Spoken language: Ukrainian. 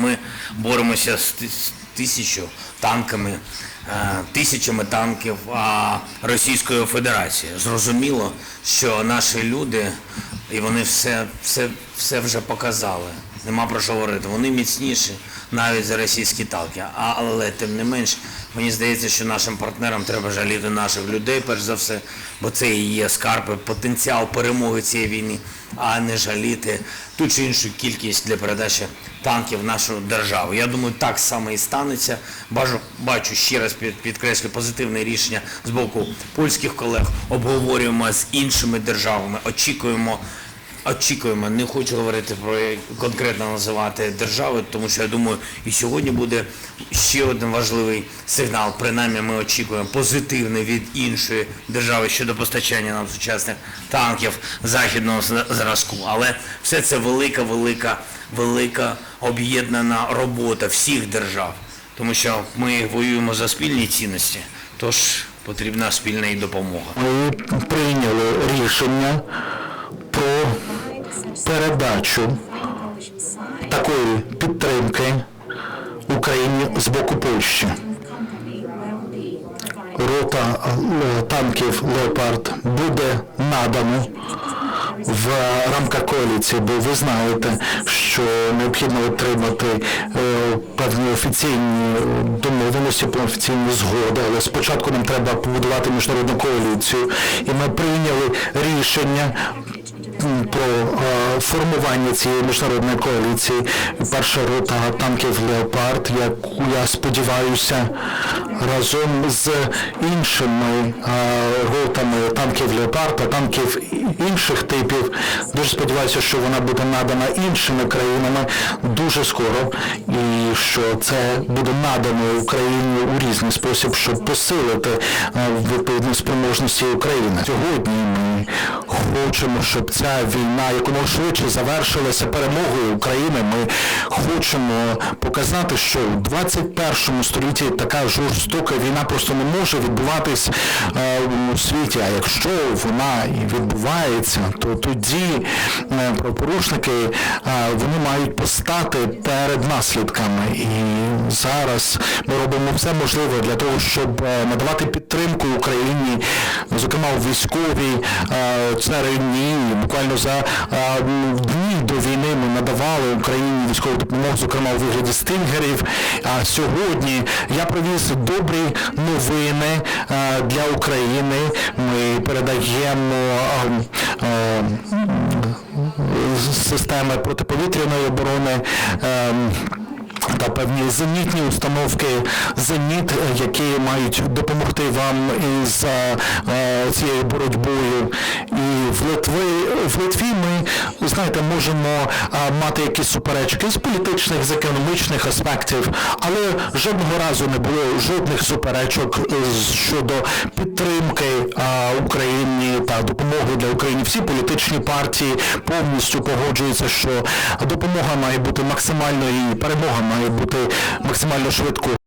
Ми боремося з тисячу танками, е, тисячами танків Російської Федерації. Зрозуміло, що наші люди, і вони все, все, все вже показали. Нема про що говорити. Вони міцніші навіть за російські танки. Але тим не менш, мені здається, що нашим партнерам треба жаліти наших людей, перш за все, бо це і є скарби, потенціал перемоги цієї війни, а не жаліти ту чи іншу кількість для передачі танків в нашу державу. Я думаю, так само і станеться. Бажу, бачу ще раз під, підкреслю позитивне рішення з боку польських колег. Обговорюємо з іншими державами, очікуємо. Очікуємо, не хочу говорити про конкретно називати держави, тому що я думаю, і сьогодні буде ще один важливий сигнал. Принаймні ми очікуємо позитивний від іншої держави щодо постачання нам сучасних танків західного зразку. Але все це велика, велика, велика об'єднана робота всіх держав, тому що ми воюємо за спільні цінності, тож потрібна спільна і допомога. Ми прийняли рішення про передачу такої підтримки Україні з боку Польщі. Рота е, танків Леопард буде надано в рамках коаліції, бо ви знаєте, що необхідно отримати е, певні офіційні домовленості, офіційні згоди, але спочатку нам треба побудувати міжнародну коаліцію, і ми прийняли рішення про е, формування цієї міжнародної коаліції. Перша рота танків Леопард, яку я сподіваюся, разом з іншими е, ротами танків Леопард та танків інших типів. Дуже сподіваюся, що вона буде надана іншими країнами дуже скоро, і що це буде надано Україні у різний спосіб, щоб посилити е, відповідні спроможності України. Сьогодні ми хочемо, щоб ця війна якомога швидше завершилася перемогою України. Ми хочемо показати, що у 21 столітті така жорстока війна просто не може відбуватись е, у світі. А якщо вона і відбувається, то тоді е, правопорушники е, вони мають постати перед наслідками. І зараз ми робимо все можливе для того, щоб надавати підтримку Україні, зокрема у військовій царині. Буквально за дні до війни ми надавали Україні військову допомогу, зокрема у вигляді стингерів. А сьогодні я привіз добрі новини е, для України. Ми передаємо е, е, системи протиповітряної оборони. та певні зенітні установки «Зеніт», які мають допомогти вам із цією боротьбою. І в Литві, ми, знаєте, можемо мати якісь суперечки з політичних, з економічних аспектів, але жодного разу не було жодних суперечок е, щодо підтримки Україні та допомоги для України. Всі політичні партії повністю погоджуються, що допомога має бути максимально і перемога має бути максимально швидко.